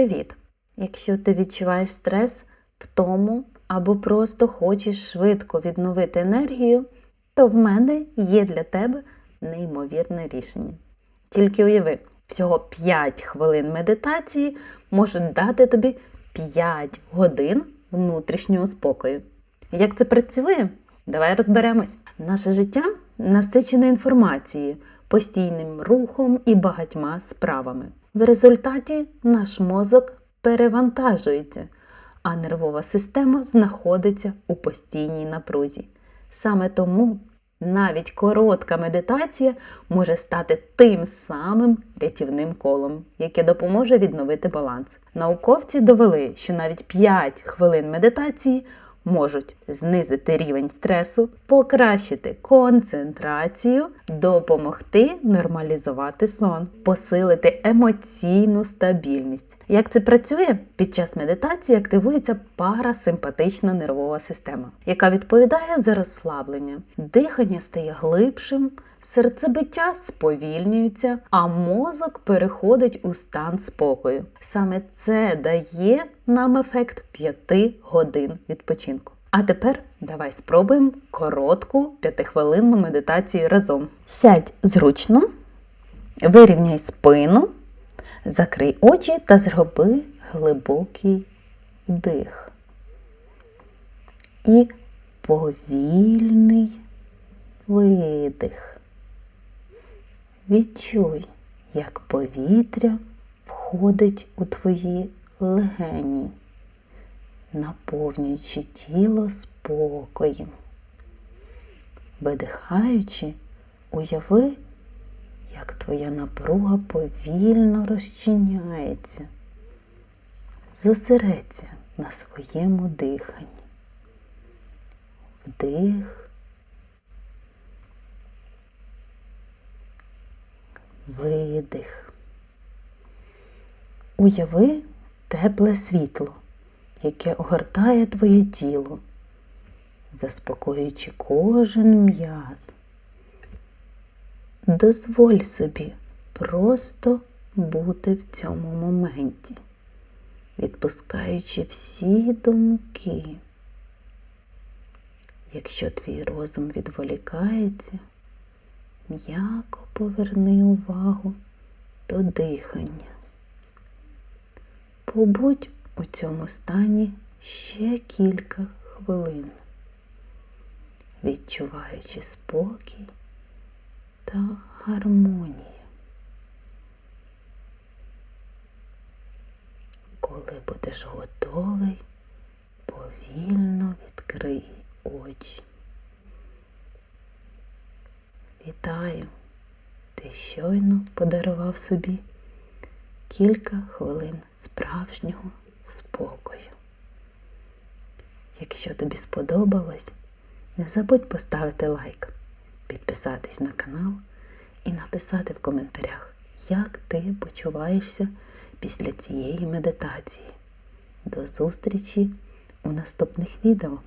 привіт! Якщо ти відчуваєш стрес, втому або просто хочеш швидко відновити енергію, то в мене є для тебе неймовірне рішення. Тільки уяви, всього 5 хвилин медитації можуть дати тобі 5 годин внутрішнього спокою. Як це працює? Давай розберемось. Наше життя насичене інформацією, постійним рухом і багатьма справами. В результаті наш мозок перевантажується, а нервова система знаходиться у постійній напрузі. Саме тому навіть коротка медитація може стати тим самим рятівним колом, яке допоможе відновити баланс. Науковці довели, що навіть 5 хвилин медитації можуть знизити рівень стресу, покращити концентрацію, допомогти нормалізувати сон, посилити емоційну стабільність. Як це працює? Під час медитації активується парасимпатична нервова система, яка відповідає за розслаблення. Дихання стає глибшим, серцебиття сповільнюється, а мозок переходить у стан спокою. Саме це дає нам ефект 5 годин відпочинку. А тепер давай спробуємо коротку п'ятихвилинну медитацію разом. Сядь зручно, вирівняй спину, закрий очі та зроби глибокий вдих. І повільний видих. Відчуй, як повітря входить у твої легені, наповнюючи тіло спокоєм. Видихаючи, уяви, як твоя напруга повільно розчиняється. Зосередься на своєму диханні. Вдих. Видих. Уяви тепле світло, яке огортає твоє тіло, заспокоюючи кожен м'яз. Дозволь собі просто бути в цьому моменті, відпускаючи всі думки. Якщо твій розум відволікається, м'яко поверни увагу до дихання. Побудь у цьому стані ще кілька хвилин, відчуваючи спокій та гармонію. Коли будеш готовий, повільно відкрий очі. Вітаю! Ти щойно подарував собі кілька хвилин справжнього спокою. Якщо тобі сподобалось, не забудь поставити лайк, підписатись на канал і написати в коментарях, як ти почуваєшся після цієї медитації. До зустрічі у наступних відео!